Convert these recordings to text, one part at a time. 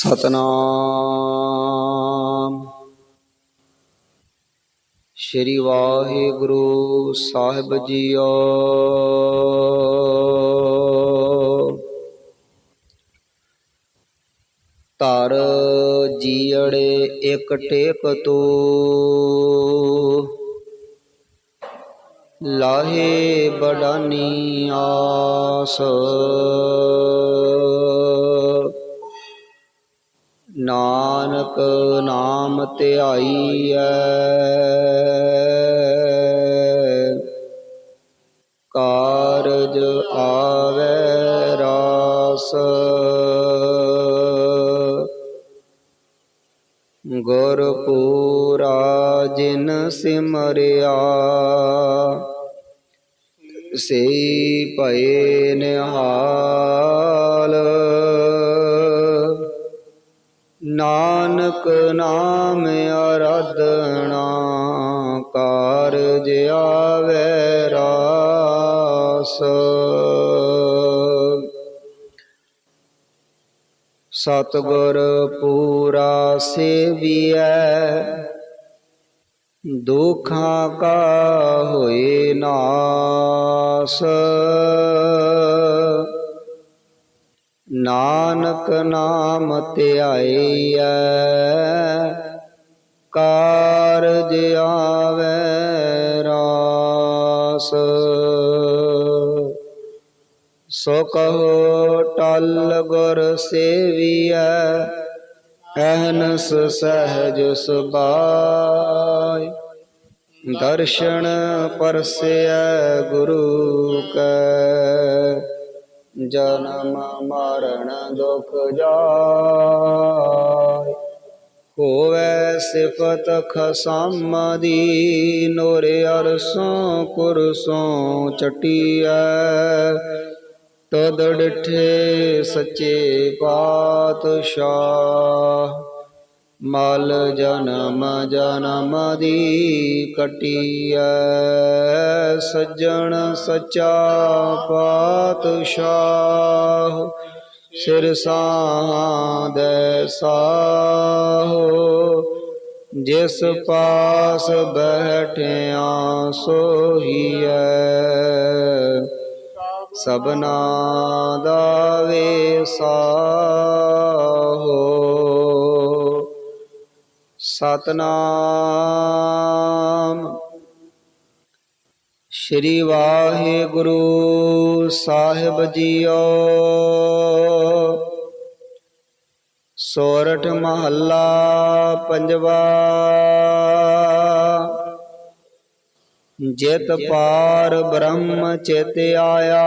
ਸਤਨਾਮ। ਸ਼੍ਰੀ ਵਾਹਿਗੁਰੂ ਸਾਹਿਬ ਜੀਓ। ਧਰ ਜੀੜੇ ਇਕ ਟੇਕ ਤੋ। ਲਾਹੇ ਬਡਾਨੀ ਆਸ। ਨਾਨਕ ਨਾਮ ਧਿਆਈਐ। ਕਾਰਜ ਆਵੇ ਰਾਸ। ਗੁਰ ਪੂਰਾ ਜਿਨ ਸਿਮਰਿਆ ਸੇ ਭਏ ਨਿਹਾਲ। ਨਾਨਕ ਨਾਮ ਅਰਾਧਨਾ ਕਾਰਜ ਆਵੇ ਰਾਸ। ਸਤਗੁਰ ਪੂਰਾ ਸੇਵੀਐ ਦੁਖਾਂ ਕਾ ਹੋਏ ਨਾਸ। ਨਾਨਕ ਨਾਮ ਧਿਆਈਐ, ਕਾਰਜ ਆਵੇ ਰਾਸ। ਸੋ ਕਹੋ ਟਲ ਗੁਰ ਸੇਵੀਐ, ਅਹਨਸ ਸਹਜ ਸੁਬਾਈ ਦਰਸ਼ਨ ਪਰਸਿਐ ਗੁਰੂ ਕੈ ਜਨਮ ਮਰਨ ਦੁਖ ਜਾਇ ਹੋਵੇ ਸਿਫਤ ਖਸਮ ਦੀ, ਨੁਰ ਅਰਸੋਂ ਕੁਰਸੋਂ ਚਟੀਐ। ਤਦ ਡਿਠੇ ਸੱਚੇ ਪਾਤਸ਼ਾਹ। ਮਲ ਜਨਮ ਜਨਮ ਦੀ ਕਟੀਐ। ਸੱਜਣ ਸਚਾ ਪਾਤਸ਼ਾਹ, ਸਿਰ ਸਾਧੈ ਸਾਹੋ। ਜਿਸ ਪਾਸ ਬੈਠਿਆ ਸੋਹੀਐ ਸਬਨਾ ਦਾ ਵੇਸਾ ਸਤਨਾਮ। ਸ਼੍ਰੀ ਵਾਹਿਗੁਰੂ ਸਾਹਿਬ ਜੀਓ। ਸੋਰਠ ਮਹੱਲਾ ਪੰਜਵਾ। ਜਿਤ ਪਾਰ ਬ੍ਰਹਮ ਚਿਤ ਆਇਆ।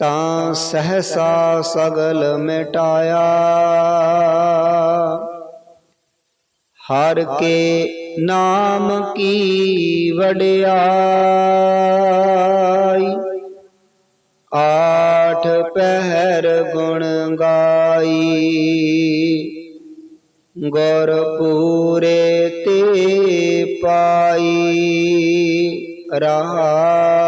ਤਾਂ ਸਹਸਾ ਸਗਲ ਮਿਟਾਇਆ। ਹਰ ਕੇ ਨਾਮ ਕੀ ਵਡਿਆਈ, ਆਠ ਪਹਿਰ ਗੁਣ ਗਾਈ। ਗੁਰ ਪੂਰੇ ਤੇ ਪਾਈ ਰਹਾਉ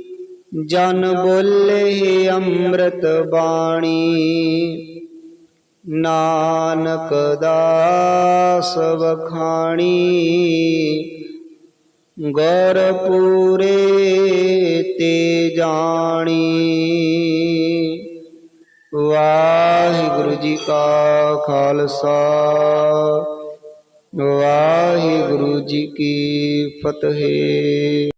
ਜਨ ਬੋਲੇ ਅੰਮ੍ਰਿਤ ਬਾਣੀ। ਨਾਨਕ ਦਾਸ ਵਖਾਣੀ। ਗੁਰ ਤੇ ਜਾਣੀ। ਵਾਹਿਗੁਰੂ ਜੀ ਕਾ ਖਾਲਸਾ। ਵਾਹਿਗੁਰੂ ਜੀ ਕੀ ਫਤਿਹ।